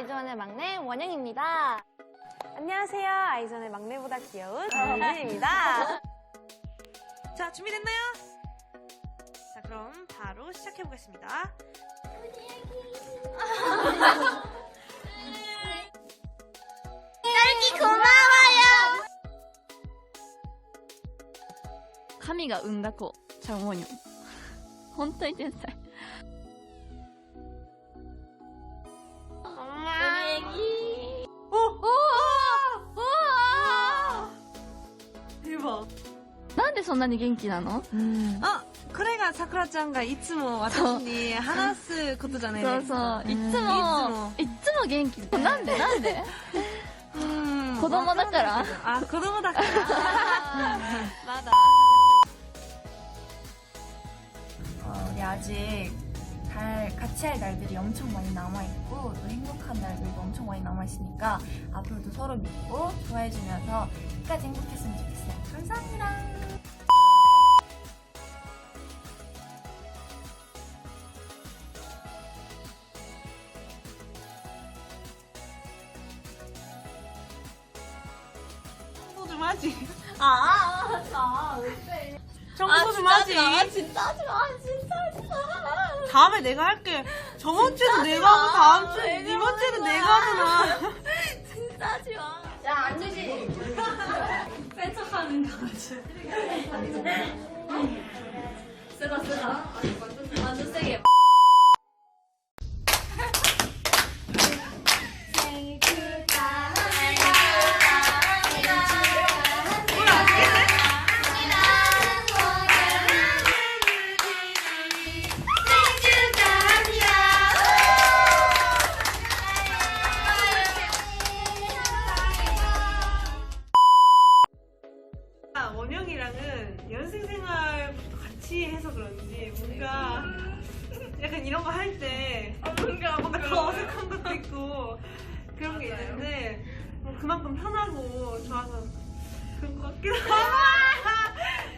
아이즈원의 막내 원영입니다. 안녕하세요. 아이전의 막내보다 귀여운 정민입니다. 자, 준비됐나요? 자, 그럼 바로 시작해보겠습니다. 딸기 고마워요. 神が産んだ子ちゃうもんよ本当に天才 대박. なんでそんなに元気なの 아, これがさくらちゃんがいつも私に話すことじゃないそうですか。そういつもいつも元気なんでなんでうん子供だからあ、子供だから。まだ。 어, 우리 아직 달, 같이 할 날들이 엄청 많이 남아 있고 또 행복한 날들도 엄청 많이 남아 있으니까 앞으로도 서로 믿고 좋아해 주면서 끝까지 행복했으면 좋겠어요. 감사합니다. 청소 좀 하지. 아, 아, 아, 왜 청소 좀 하지. 진짜 하지 마, 진짜 하지 마. 다음에 내가 할게. 저번 주도 내가 하고 다음 주 이번 주도 내가 하잖아. 진짜 하지 마. 아, 생활부터 같이 해서 그런지 뭔가 약간 이런 거 할 때 뭔가 뭔가 더 어색한 것도 있고 그런 게 있는데 뭐 그만큼 편하고 좋아서 그런 것 같기도 하고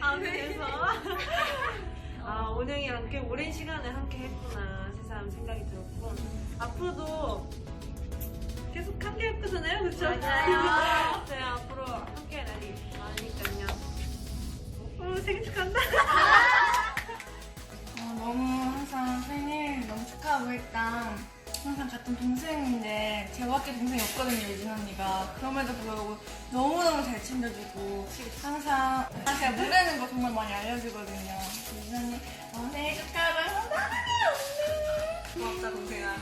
아! 그래서? 아 원영이랑 꽤 오랜 시간을 함께 했구나. 새삼 생각이 들었고. 앞으로도 계속 함께 할 거잖아요? 그쵸? 맞아요. 네 앞으로 함께 할 날이 많으니까요. 어, 생일 축하한다 너무 축하하고 일단 항상 같은 동생인데 제밖에 동생이 없거든요 유진 언니가. 그럼에도 불구하고 너무너무 잘 챙겨주고 항상 제가 모르는 거 정말 많이 알려주거든요. 유진 언니 축하하고 사랑해요 언니. 고맙다 동생아